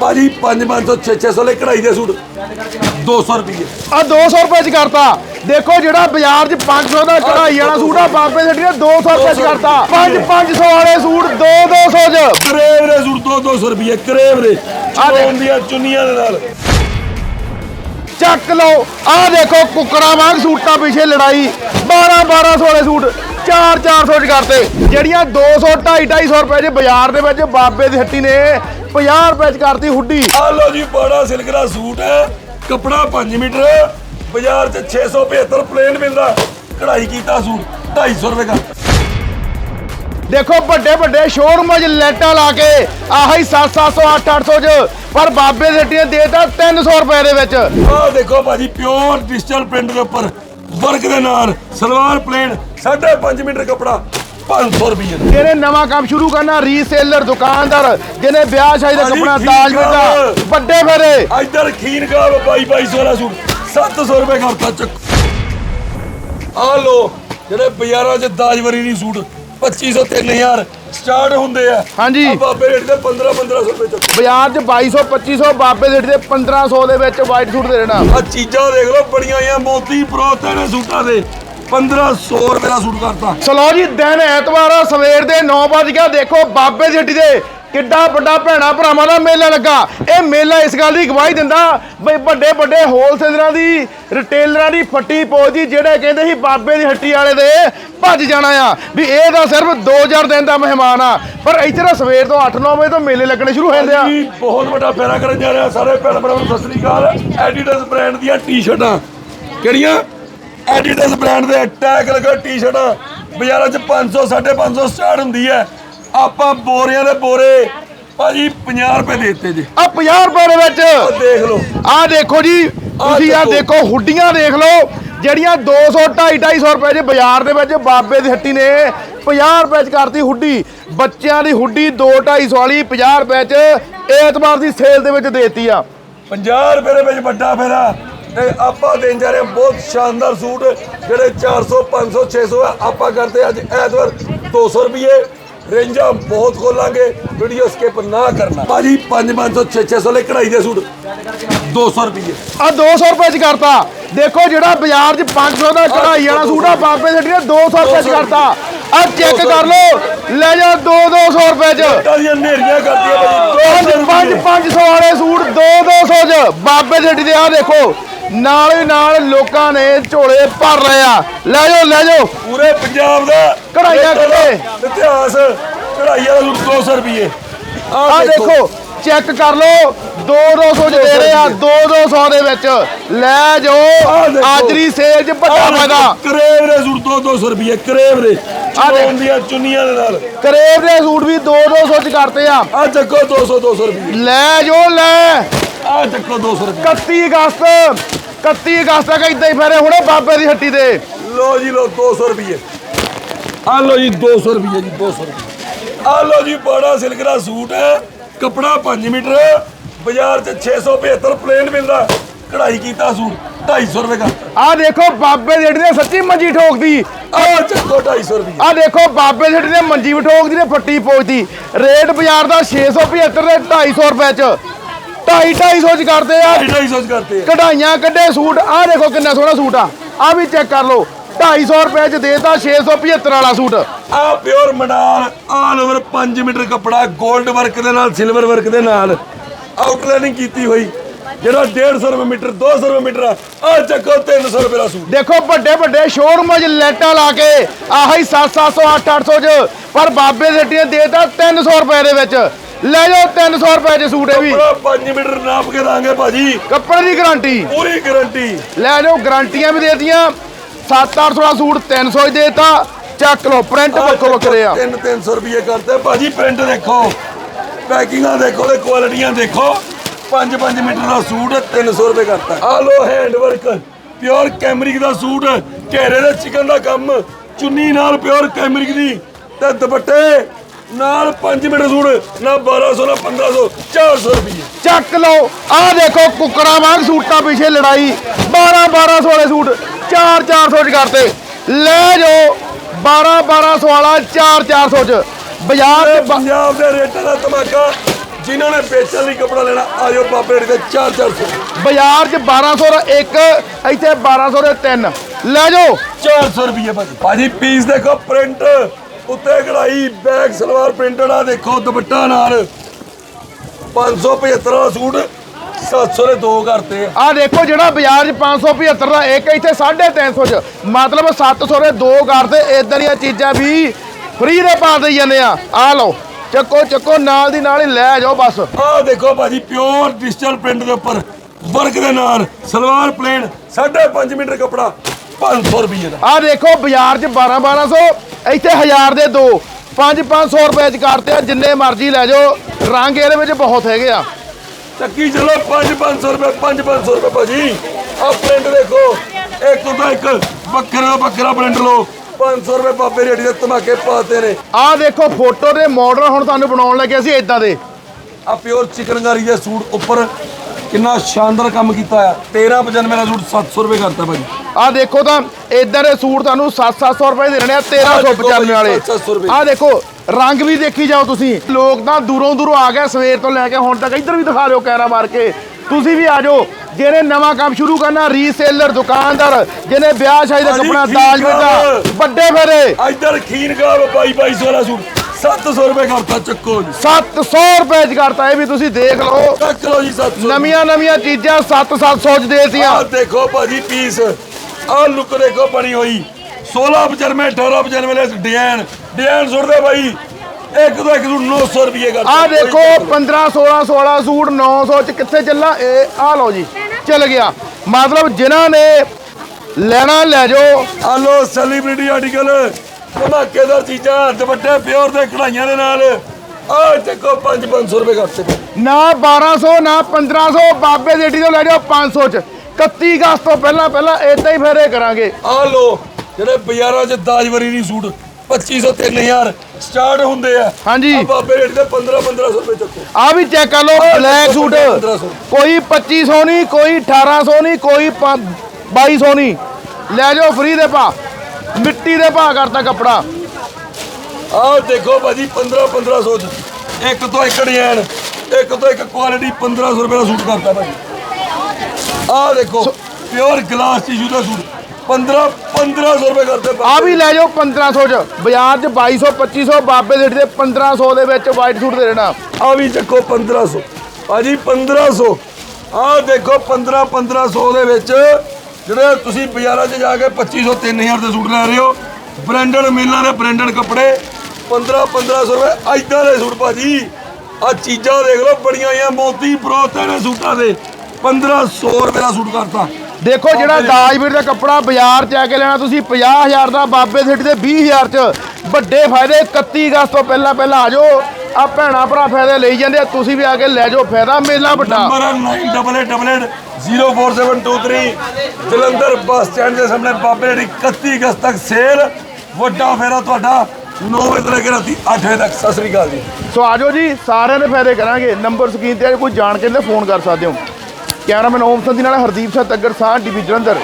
ਭਾਜੀ 5 500 600 ਲੈ ਕਢਾਈ ਦੇ ਸੂਟ। 200 ਰੁਪਏ ਆ 200 ਰੁਪਏ ਚ ਕਰਤਾ। ਦੇਖੋ ਜਿਹੜਾ ਬਾਜ਼ਾਰ 'ਚ 500 ਦਾ ਕਢਾਈ ਵਾਲਾ ਸੂਟ ਆ ਬਾਬੇ ਸੱਟੀ ਨੇ 200 ਰੁਪਏ ਚ ਕਰਤਾ। 5 500 ਵਾਲੇ ਸੂਟ 2 200 ਚ। ਕਰੇਵ ਦੇ ਸੂਟ 2 200 ਰੁਪਏ ਕਰੇਵ ਦੇ। ਚੋਣ ਦੀਆਂ ਚੁੰਨੀਆਂ ਦੇ ਨਾਲ। ਚੱਕ ਲਓ। ਆ ਦੇਖੋ ਕੁੱਕਰਾਂ ਵਾਂਗ ਸੂਟਾਂ ਪਿੱਛੇ ਲੜਾਈ। 12 1200 ਵਾਲੇ ਸੂਟ 4 400 ਚ ਕਰਤੇ। ਜਿਹੜੀਆਂ 200 250 250 ਰੁਪਏ ਚ ਬਾਜ਼ਾਰ ਦੇ ਵਿੱਚ ਬਾਬੇ ਦੀ ਹੱਟੀ ਨੇ 50 ਰੁਪਏ ਚ ਕਰਤੀ ਹੁੱਡੀ। ਆ ਲੋ ਜੀ ਬੜਾ ਸਿਲਕ ਦਾ ਸੂਟ ਹੈ। ਕਪੜਾ 5 ਮੀਟਰ ਬਾਜ਼ਾਰ 'ਚ 675 ਪਲੇਨ ਮਿਲਦਾ। ਕਢਾਈ ਕੀਤਾ ਸੂਟ 250 ਰੁਪਏ ਦਾ ਦੇਖੋ ਵੱਡੇ ਵੱਡੇ ਸ਼ੋਰੂਮਾਂ 'ਚ ਲੈਟਾਂ ਲਾ ਕੇ ਆਹੀ 700 800 ਚ ਪਰ ਬਾਬੇ ਦੀ ਦੇਤਾ 300 ਰੁਪਏ ਦੇ ਵਿੱਚ। ਆਹ ਦੇਖੋ ਭਾਜੀ ਪਿਓਰ ਡਿਜੀਟਲ ਪ੍ਰਿੰਟ ਦੇ ਉੱਪਰ ਵਰਕ ਦੇ ਨਾਲ ਸਲਵਾਰ ਪਲੇਨ 5.5 ਮੀਟਰ ਕਪੜਾ। 500 ਰੁਪਏ ਜਿਹਨੇ ਨਵਾਂ ਕੰਮ ਸ਼ੁਰੂ ਕਰਨਾ? ਰੀਸੇਲਰ ਦੁਕਾਨਦਾਰ ਜਿਹਨੇ ਵਿਆਹ ਸ਼ਾਦੀ ਦਾ ਠੀਕ ਦਾਜ। ਮਿਲਦਾ ਵੱਡੇ ਫੇਰੇ। ਇੱਧਰ ਖੀਨ ਕਾ 22 2200 ਵਾਲਾ ਸੂਟ। 700 ਰੁਪਏ ਕਰਤਾ ਚੱਕ ਆ ਲੋ ਜਿਹੜੇ ਬਾਜ਼ਾਰਾਂ 'ਚ ਦਾਜਵਰੀ ਨਹੀਂ ਸੂਟ। 2500 3000 ਸਟਾਰਟ ਹੁੰਦੇ ਆ। ਹਾਂਜੀ। ਬਾਬੇ ਰੇਟ ਦੇ 15 1500 ਰੁਪਏ ਚੱਕ। ਬਾਜ਼ਾਰ 'ਚ 2200 2500 ਬਾਬੇ ਦੇ ਦੇ 1500 ਦੇ ਵਿੱਚ ਵਾਈਟ ਸੂਟ ਦੇ ਦੇਣਾ। ਆ ਚੀਜ਼ਾਂ ਦੇਖ ਲਓ ਬੜੀਆਂ ਆਈਆਂ ਮੋਤੀ ਪਰੋਤੇ ਨੇ ਸੂਟਾਂ ਦੇ। 1500 ਰੁਪਏ ਦਾ ਸੂਟ ਕਰਤਾ। ਚਲੋ ਜੀ ਦਿਨ ਐਤਵਾਰ ਆ, ਸਵੇਰ ਦੇ 9 ਵਜ ਗਿਆ। ਦੇਖੋ ਬਾਬੇ ਹੱਟੀ ਦੇ ਕਿੱਡਾ ਵੱਡਾ ਭੈਣਾ ਭਰਾਵਾਂ ਦਾ ਮੇਲਾ ਲੱਗਾ। ਇਹ ਮੇਲਾ ਇਸ ਗੱਲ ਦੀ ਗਵਾਹੀ ਦਿੰਦਾ ਬਈ ਵੱਡੇ ਵੱਡੇ ਹੋਲਸੇਲਰਾਂ ਦੀ ਰਿਟੇਲਰਾਂ ਦੀ ਫੱਟੀ ਪੋਚ ਦੀ ਜਿਹੜੇ ਕਹਿੰਦੇ ਸੀ ਬਾਬੇ ਦੀ ਹੱਟੀ ਵਾਲੇ ਦੇ ਭੱਜ ਜਾਣਾ ਆ। ਵੀ ਇਹ ਤਾਂ ਸਿਰਫ 2000 ਦਿਨ ਦਾ ਮਹਿਮਾਨ ਆ। ਪਰ ਇੱਥੇ ਤਾਂ ਸਵੇਰ ਤੋਂ 8-9 ਵਜੇ ਤੋਂ ਮੇਲੇ ਲੱਗਣੇ ਸ਼ੁਰੂ ਹੋ ਜਾਂਦੇ ਆ। ਜੀ ਬਹੁਤ ਵੱਡਾ ਫੇਰਾ ਕਰਨ ਜਾ ਰਿਹਾ ਸਾਰੇ ਭੈਣ ਭਰਾਵਾਂ ਨੂੰ। ਸਤਿ ਸ੍ਰੀ ਅਕਾਲ। ਐਡੀਡਾਸ ਬ੍ਰਾਂਡ ਦੀਆਂ ਟੀ-ਸ਼ਰਟਾਂ ਕਿਹੜੀਆਂ? ਐਡੀਡਾਸ ਬ੍ਰਾਂਡ ਦੇ ਟੈਗ ਲਗਾ ਟੀ-ਸ਼ਰਟਾਂ। ਬਾਜ਼ਾਰਾਂ 'ਚ 500 550 ਸਟਾਰਟ ਹੁੰਦੀ ਹੈ। ਆਪਾਂ ਬੋਰਿਆਂ ਦੇ ਬੋਰੇ ਭਾਜੀ 50 ਰੁਪਏ ਦੇ ਦਿੱਤੇ ਜੀ। ਆ 50 ਰੁਪਏ ਦੇ ਵਿੱਚ। ਦੇਖ ਲਓ। ਆ ਦੇਖੋ ਜੀ ਤੁਸੀਂ ਆ ਦੇਖੋ। ਦੇਖੋ ਹੁੱਡੀਆਂ ਦੇਖ ਲਓ ਜਿਹੜੀਆਂ 200 250 250 ਰੁਪਏ ਦੇ ਬਾਜ਼ਾਰ ਦੇ ਵਿੱਚ ਬਾਬੇ ਦੀ ਹੱਟੀ ਨੇ 50 ਰੁਪਏ ਚ ਕਰਤੀ ਹੁੱਡੀ। ਬੱਚਿਆਂ ਦੀ ਹੁੱਡੀ 2 250 ਵਾਲੀ 50 ਰੁਪਏ ਚ ਐਤਵਾਰ ਦੀ ਸੇਲ ਦੇ ਵਿੱਚ ਦੇਤੀ ਆ। 50 ਰੁਪਏ ਦੇ ਵਿੱਚ ਵੱਡਾ ਫੇਰਾ ਤੇ ਆਪਾਂ ਦੇਣ ਜਾ ਰਹੇ ਹਾਂ ਬਹੁਤ ਸ਼ਾਨਦਾਰ ਸੂਟ ਜਿਹੜੇ 400 500 600 ਆ। ਆਪਾਂ ਕਰਦੇ ਅੱਜ ਐਤਵਾਰ 200 ਰੁਪਏ ਰੇਂਜਾਂ ਬਹੁਤ ਖੋਲਾਂਗੇ ਵੀਡੀਓ ਸਕਿਪ ਨਾ ਕਰਨਾ। ਭਾਜੀ 5 500 600 ਲੈ ਕਢਾਈ ਦੇ ਸੂਟ 200 ਰੁਪਏ ਆ 200 ਰੁਪਏ ਚ ਕਰਤਾ। ਦੇਖੋ ਜਿਹੜਾ ਬਾਜ਼ਾਰ 'ਚ 500 ਦਾ ਕਢਾਈ ਵਾਲਾ ਸੂਟ ਆ ਬਾਬੇ ਦੀ ਹੱਟੀ ਨੇ 200 ਰੁਪਏ ਚ ਕਰਤਾ। ਆ ਚੈੱਕ ਕਰ ਲਓ। ਲੈ ਜਾ 2 200 ਰੁਪਏ ਚ। ਟਾਂ ਦੀਆਂ ਨੇਰੀਆਂ ਕਰਦੀਆਂ ਭਾਜੀ 200 ਪੰਜ ਰੁਪਏ 500 ਵਾਲੇ ਸੂਟ 2 200 ਚ। ਬਾਬੇ ਦੀ ਹੱਟੀ ਦੇ ਆ ਦੇਖੋ। ਨਾਲ ਹੀ ਨਾਲ ਲੋਕਾਂ ਨੇ ਝੋਲੇ ਭਰ ਲਏ ਆ। ਲੈ ਜਾਓ ਲੈ ਜਾਓ। ਪੂਰੇ ਪੰਜਾਬ ਦਾ ਕਢਾਈਆਂ ਕੱਢੇ। ਇਤਿਹਾਸ ਕਢਾਈ ਵਾਲਾ ਸੂਟ 200 ਰੁਪਏ ਆ ਦੇਖੋ। ਚੈੱਕ ਕਰ ਲਓ 2 200 ਚ ਦੇ ਰਹੇ ਆ 2 200 ਦੇ ਵਿੱਚ। ਲੈ ਜਾਓ। ਅੱਜ ਦੀ ਸੇਲ 'ਚ ਵੱਡਾ ਫਾਇਦਾ ਕਰੇਵ ਦੇ ਸੂਟ 2 200 ਰੁਪਏ ਕਰੇਵ ਦੇ। ਚੋਣ ਦੀਆਂ ਚੁੰਨੀਆਂ ਦੇ ਨਾਲ। ਕਰੇਬ ਦੇ ਸੂਟ ਵੀ 2 200 ਚ ਕਰਤੇ ਆ। ਆ ਚੱਕੋ 200 200 ਰੁਪਏ ਲੈ ਜਾਓ ਲੈ। ਆ ਚੱਕੋ 200 ਰੁਪਏ। 31 ਅਗਸਤ 31 ਅਗਸਤ ਤੱਕ ਇਦਾਂ ਹੀ ਫੇਰੇ ਹੁਣੇ ਬਾਬੇ ਦੀ ਹੱਟੀ ਤੇ ਲੋ ਜੀ ਲੋ 200 ਰੁਪਏ। ਆ ਲੋ ਜੀ 200 ਰੁਪਏ ਜੀ 200 ਰੁਪਏ। ਆ ਲੋ ਜੀ ਬੜਾ ਸਿਲਕ ਦਾ ਸੂਟ ਹੈ। ਕਪੜਾ 5 ਮੀਟਰ ਬਾਜ਼ਾਰ 'ਚ 675 ਪਲੇਨ ਮਿਲਦਾ। ਕਢਾਈ ਕੀਤਾ ਸੂਟ 250 ਰੁਪਏ ਦਾ ਆ ਦੇਖੋ ਬਾਬੇ ਦੀ ਹੱਟੀ ਨੇ ਸੱਚੀ ਮੰਜੀ ਠੋਕਦੀ ਆ ਚੱਕੋ 250 ਰੁਪਏ। ਆ ਦੇਖੋ ਬਾਬੇ ਦੀ ਹੱਟੀ ਨੇ ਮੰਜੀ ਠੋਕਦੀ ਨੇ ਫੱਟੀ ਪੋਚਦੀ। ਰੇਟ ਬਾਜ਼ਾਰ ਦਾ 675 ਦੇ 250 ਰੁਪਏ ਚ। 250 250 ਚ ਕਰਦੇ ਆ। 250 ਕਰਤੇ ਆ। ਕਢਾਈਆਂ ਕੱਢੇ ਸੂਟ ਆ ਦੇਖੋ ਕਿੰਨਾ ਸੋਹਣਾ ਸੂਟ ਆ। ਆ ਵੀ ਚੈੱਕ ਕਰ ਲਓ 250 ਰੁਪਏ ਚ ਦੇਤਾ 675 ਵਾਲਾ ਸੂਟ। ਆ ਪਿਓਰ ਮਡਾਲ ਆਲ ਓਵਰ 5 ਮੀਟਰ ਕੱਪੜਾ 골ਡ ਵਰਕ ਦੇ ਨਾਲ ਸਿਲਵਰ ਵਰਕ ਦੇ ਨਾਲ। ਆਊਟਲਾਈਨਿੰਗ ਕੀਤੀ ਹੋਈ ਜਿਹੜਾ 150 ਰੁਪਏ ਮੀਟਰ 200 ਰੁਪਏ ਮੀਟਰ ਆ ਆਹ ਚੱਕੋ 300 ਰੁਪਏ ਦਾ ਸੂਟ। ਦੇਖੋ ਵੱਡੇ ਵੱਡੇ ਸ਼ੋਰੂਮਾਂ 'ਚ ਲੈਟਾਂ ਲਾ ਕੇ ਆਹੀ 700 800 ਚ ਪਰ ਬਾਬੇ ਦੇ ਦੇਤਾ 300 ਰੁਪਏ ਦੇ ਵਿੱਚ। ਲੈ ਜਾਓ 300 ਰੁਪਏ ਚ ਸੂਟ ਇਹ ਵੀ। ਪੂਰਾ 5 ਮੀਟਰ ਨਾਪ ਕੇ ਦਾਂਗੇ ਭਾਜੀ। ਕੱਪੜੇ ਦੀ ਗਾਰੰਟੀ। ਪੂਰੀ ਗਾਰੰਟੀ। ਲੈ ਜਾਓ ਗਾਰੰਟੀਆਂ ਵੀ ਦੇਤੀਆਂ। 7-800 ਦਾ ਸੂਟ 300 ਹੀ ਦੇਤਾ। ਚੱਕ ਲਓ ਪ੍ਰਿੰਟ ਵੱਖੋ ਵੱਖਰੇ ਆ। 3-300 ਰੁਪਏ ਕਰਤੇ। ਭਾਜੀ ਪ੍ਰਿੰਟ ਦੇਖੋ। ਪੈਕਿੰਗਾਂ ਦੇਖੋ ਤੇ ਕੁਆਲਿਟੀਆਂ ਦੇਖੋ। 5-5 ਮੀਟਰ ਦਾ ਸੂਟ 300 ਰੁਪਏ ਕਰਤਾ। ਆ low hand work pure cambric ਦਾ ਸੂਟ। ਘੇਰੇ ਦੇ ਚਿਕਨ ਦਾ ਕੰਮ। ਚੁੰਨੀ ਨਾਲ ਪਿਓਰ ਕੈਮਰਿਕ ਦੀ। ਤੇ ਦੁਪੱਟੇ। ਨਾਲ 5 ਮੀਟਰ ਸੂਟ ਨਾ 1200 ਨਾ 1500 400 ਰੁਪਏ ਚੱਕ ਲਓ। ਆਹ ਦੇਖੋ ਕੁੱਕਰਾਂ ਵਾਂਗ ਸੂਟਾਂ ਪਿੱਛੇ ਲੜਾਈ। 12 1200 ਵਾਲੇ ਸੂਟ 4 400 ਚ ਕਰਤੇ। ਲੈ ਜਾਓ 12 1200 ਵਾਲਾ 4 400 ਚ। ਬਾਜ਼ਾਰ ਬ- ਪੰਜਾਬ ਦੇ ਰੇਟਾਂ ਦਾ ਧਮਾਕਾ ਜਿਨ੍ਹਾਂ ਨੇ ਵੇਚਣ ਲਈ ਕੱਪੜਾ ਲੈਣਾ ਆਜੋ ਬਾਬੇ ਰੇਟ ਤੇ 4-400 ਬਾਜ਼ਾਰ 'ਚ 1200 ਦਾ ਇੱਕ ਇੱਥੇ 1200 ਦੇ ਤਿੰਨ। ਲੈ ਜਾਓ। 400 ਰੁਪਏ ਭਾਜੀ। ਭਾਜੀ ਪੀਸ ਦੇਖੋ ਪ੍ਰਿੰਟ ਉੱਤੇ ਕਢਾਈ ਬੈਕ ਸਲਵਾਰ ਪ੍ਰਿੰਟਡ ਆ ਦੇਖੋ ਦੁਪੱਟਾ ਨਾਲ। 575 ਦਾ ਸੂਟ 700 ਦੇ ਦੋ ਕਰਤੇ ਆ ਆ ਦੇਖੋ ਜਿਹੜਾ ਬਾਜ਼ਾਰ 'ਚ 575 ਦਾ ਇੱਕ ਇੱਥੇ 350 'ਚ। ਮਤਲਬ 700 ਦੇ ਦੋ ਕਰਦੇ ਇਦਾਂ ਦੀਆਂ ਚੀਜ਼ਾਂ ਵੀ ਫ੍ਰੀ ਦੇ ਪਾ ਦੇਈ ਜਾਂਦੇ ਆ। ਆ ਲਓ ਚੱਕੋ ਚੱਕੋ ਨਾਲ ਦੀ ਨਾਲ ਹੀ ਲੈ ਜਾਓ ਬਸ। ਆਹ ਦੇਖੋ ਭਾਜੀ ਪਿਓਰ ਡਿਜੀਟਲ ਪ੍ਰਿੰਟ ਦੇ ਉੱਪਰ ਵਰਕ ਦੇ ਨਾਲ ਸਲਵਾਰ ਪਲੇਨ 5.5 ਮੀਟਰ ਕੱਪੜਾ 500 ਰੁਪਏ ਦਾ। ਆ ਦੇਖੋ ਬਾਜ਼ਾਰ 'ਚ 12 1200 ਇੱਥੇ 1000 ਦੇ ਦੋ 5 500 ਰੁਪਏ 'ਚ ਕਰਤੇ ਆ ਜਿੰਨੇ ਮਰਜ਼ੀ ਲੈ ਜਾਓ। ਰੰਗ ਇਹਦੇ ਵਿੱਚ ਬਹੁਤ ਹੈਗੇ ਆ। ਚੱਕੀ ਚਲੋ 5-500 ਰੁਪਏ 5-500 ਰੁਪਏ ਭਾਜੀ। ਆਹ ਪ੍ਰਿੰਟ ਦੇਖੋ ਇੱਕ ਤੋਂ ਇੱਕ ਬੱਕਰੇ ਦਾ ਬੱਕਰਾ ਪ੍ਰਿੰਟ ਲਓ। 500 ਰੁਪਏ ਬਾਬੇ ਰੇੜੀ ਦੇ ਧਮਾਕੇ ਪਾਤੇ ਨੇ। ਆ ਦੇਖੋ ਫੋਟੋ ਦੇ ਮਾਡਲ ਹੁਣ ਤੁਹਾਨੂੰ ਬਣਾਉਣ ਲੱਗੇ ਸੀ ਇਦਾਂ ਦੇ। ਆ ਪਿਓਰ ਚਿਕਨਕਾਰੀ ਦੇ ਸੂਟ ਉੱਪਰ ਕਿੰਨਾ ਸ਼ਾਨਦਾਰ ਕੰਮ ਕੀਤਾ ਆ। 1395 ਦਾ ਸੂਟ 700 ਰੁਪਏ ਕਰਤਾ ਭਾਜੀ। ਆ ਦੇਖੋ ਤਾਂ ਇਦਾਂ ਦੇ ਸੂਟ ਤੁਹਾਨੂੰ 7-700 ਰੁਪਏ ਦੇ ਰਹੇ ਆ 1395 ਵਾਲੇ। 700 ਰੁਪਏ। ਆ ਦੇਖੋ ਰੰਗ ਵੀ ਦੇਖੀ ਜਾਓ ਤੁਸੀਂ। ਲੋਕ ਤਾਂ ਦੂਰੋਂ ਦੂਰੋਂ ਆ ਗਏ ਸਵੇਰ ਤੋਂ ਲੈ ਕੇ ਹੁਣ ਤੱਕ। ਇੱਧਰ ਵੀ ਦਿਖਾ ਦਿਓ ਕੈਮਰਾ ਮਾਰ ਕੇ। ਤੁਸੀਂ ਵੀ ਆ ਜਾਓ। ਜਿਹਨੇ ਨਵਾਂ ਕੰਮ ਸ਼ੁਰੂ ਕਰਨਾ ਰੀਸੇਲਰ ਦੁਕਾਨਦਾਰ ਜਿਹਨੇ ਵਿਆਹ ਸ਼ਾਦੀ ਦਾ ਕੱਪੜਾ ਦਾਜ। ਬੇਟਾ ਵੱਡੇ ਫੇਰੇ। ਇੱਧਰ ਖੀਨ ਗਾਵ ਬਾਈ ਬਾਈ ਸੌ ਦਾ ਸੂਟ। 700 ਰੁਪਏ ਕਰਤਾ ਚੱਕੋ ਜੀ। 700 ਰੁਪਏ ਚ ਕਰਤਾ ਇਹ ਵੀ ਤੁਸੀਂ ਦੇਖ ਲਓ। ਚੱਕ ਲਓ ਜੀ 700 ਨਵੀਆਂ ਨਵੀਆਂ ਚੀਜ਼ਾਂ 7-700 ਚ ਦੇਤੀਆਂ। ਆਹ ਦੇਖੋ ਭਾਜੀ ਪੀਸ। ਆਹ ਲੁੱਕ ਦੇਖੋ ਬਣੀ ਹੋਈ। 1695 1895 ਦੇ ਡਿਜ਼ਾਈਨ। ਡਿਜ਼ਾਈਨ ਸੁੱਟਦੇ ਬਾਈ। ਇੱਕ ਤੋਂ ਇੱਕ ਸੂਟ 900 ਰੁਪਏ ਕਰਤਾ। ਆ ਕੋਈ ਦੇਖੋ ਚੱਕਰ 15 16 16 ਸੂਟ 900 ਚ ਕਿੱਥੇ ਚੱਲਾ? ਇਹ ਆ ਲਓ ਜੀ ਚੱਲ ਗਿਆ। ਮਤਲਬ ਜਿਨ੍ਹਾਂ ਨੇ ਲੈਣਾ ਲੈ ਜਾਓ। ਆ ਲੋ ਸੈਲੀਬ੍ਰਿਟੀ ਆਰਟੀਕਲ ਧਮਾਕੇਦਾਰ ਚੀਜ਼ਾਂ ਦੁਪੱਟੇ ਪਿਓਰ ਦੇ ਕਢਾਈਆਂ ਦੇ ਨਾਲ। ਆ ਦੇਖੋ 5-500 ਰੁਪਏ ਕਰਤੇ ਨਾ 1200 ਨਾ 1500 ਬਾਬੇ ਦੇਟੀ ਤੋਂ ਲੈ ਜਾਓ 500 ਚ। 31 ਅਗਸਤ ਤੋਂ ਪਹਿਲਾਂ ਪਹਿਲਾਂ ਇਦਾਂ ਹੀ ਫੇਰੇ ਕਰਾਂਗੇ। ਆ ਲੋ ਜਿਹੜੇ ਬਾਜ਼ਾਰਾਂ 'ਚ ਦਾਜਵਰੀ ਦੀ ਸੂਟ 2500 3000 ਸਟਾਰਟ ਹੁੰਦੇ ਆ। ਹਾਂਜੀ। ਆਹ ਬਾਬੇ ਰੇਟ ਦੇ 15 1500 ਰੁਪਏ ਚੱਕੋ। ਆ ਵੀ ਚੈੱਕ ਕਰ ਲਓ ਬਲੈਕ ਸੂਟ। 1500 ਕੋਈ 2500 ਨਹੀਂ ਕੋਈ 1800 ਨਹੀਂ ਕੋਈ 2200 ਨਹੀਂ। ਲੈ ਜਾਓ ਫ੍ਰੀ ਦੇ ਭਾ। ਮਿੱਟੀ ਦੇ ਭਾ ਕਰਤਾ ਕੱਪੜਾ। ਆਹ ਦੇਖੋ ਭਾਜੀ 15 1500 ਚ ਇੱਕ ਤੋਂ ਇੱਕ ਡਿਜ਼ਾਈਨ ਇੱਕ ਤੋਂ ਇੱਕ ਕੁਆਲਿਟੀ 1500 ਰੁਪਏ ਦਾ ਸੂਟ ਕਰਤਾ ਭਾਜੀ। ਆਹ ਦੇਖੋ ਪਿਓਰ ਗਲਾਸ ਟਿਸ਼ੂ ਦਾ ਸੂਟ। 15 1500 ਰੁਪਏ ਕਰਤੇ ਆ ਵੀ ਲੈ ਜਾਓ 1500 ਚ। ਬਾਜ਼ਾਰ ਚ 2200 2500 ਬਾਬੇ ਦੇ ਦੇ 1500 ਦੇ ਵਿੱਚ ਵਾਈਟ ਸੂਟ ਦੇ ਦੇਣਾ। ਆ ਵੀ ਚੱਕੋ 1500 ਭਾਜੀ 1500 ਆਹ ਦੇਖੋ 15 1500 ਦੇ ਵਿੱਚ ਜਿਹੜੇ ਤੁਸੀਂ ਬਾਜ਼ਾਰਾਂ 'ਚ ਜਾ ਕੇ 2500 3000 ਦੇ ਸੂਟ ਲੈ ਰਹੇ ਹੋ ਬ੍ਰਾਂਡਡ ਮੇਲਾਂ ਦੇ ਬ੍ਰਾਂਡਡ ਕੱਪੜੇ 15 1500 ਰੁਪਏ ਐਦਾਂ ਦੇ ਸੂਟ ਭਾਜੀ। ਆ ਚੀਜ਼ਾਂ ਦੇਖ ਲਓ ਬੜੀਆਂ ਆਈਆਂ ਮੋਤੀ ਪਰੋਤੇ ਨੇ ਸੂਟਾਂ ਦੇ 1500 ਰੁਪਏ ਦਾ ਸੂਟ ਕਰਤਾ। ਦੇਖੋ ਜਿਹੜਾ ਦਾਜ ਵੀਰ ਦਾ ਕੱਪੜਾ ਬਾਜ਼ਾਰ ਚ ਆ ਕੇ ਲੈਣਾ ਤੁਸੀਂ 50000 ਦਾ ਬਾਬੇ ਸਿੱਟ ਦੇ 20000 ਚ ਵੱਡੇ ਫਾਇਦੇ 31 ਅਗਸਤ ਤੋਂ ਪਹਿਲਾਂ ਪਹਿਲਾਂ ਆ ਜਾਓ। ਆ ਭੈਣਾ ਭਰਾ ਫਾਇਦੇ ਲਈ ਜਾਂਦੇ ਆ ਤੁਸੀਂ ਵੀ ਆ ਕੇ ਲੈ ਜਾਓ ਫਾਇਦਾ ਮੇਲਾ ਵੱਡਾ। ਨੰਬਰ 9888047723 ਜਲੰਧਰ ਬੱਸ ਸਟੈਂਡ ਦੇ ਸਾਹਮਣੇ ਬਾਬੇ ਦੀ 31 ਅਗਸਤ ਤੱਕ ਸੇਲ। ਵੱਡਾ ਫੇਰਾ ਤੁਹਾਡਾ 9 ਵਜੇ ਤੋਂ ਲੈ ਕੇ ਰਾਤੀ 8 ਵਜੇ ਤੱਕ। ਸਤਿ ਸ੍ਰੀ ਅਕਾਲ ਜੀ। ਸੋ ਆ ਜਾਓ ਜੀ ਸਾਰਿਆਂ ਦੇ ਫਾਇਦੇ ਕਰਾਂਗੇ। ਨੰਬਰ ਸਕਰੀਨ ਤੇ ਕੋਈ ਜਾਣ ਕੇ ਤੇ ਫੋਨ ਕਰ ਸਕਦੇ ਹੋ। ਕੈਮਰਾਮੈਨ ਓਮ ਸੰਧੀ ਨਾਲ ਹਰਦੀਪ ਸਿੰਘ ਤੱਗਰ ਸਾਹ ਟੀਵੀ ਜਲੰਧਰ।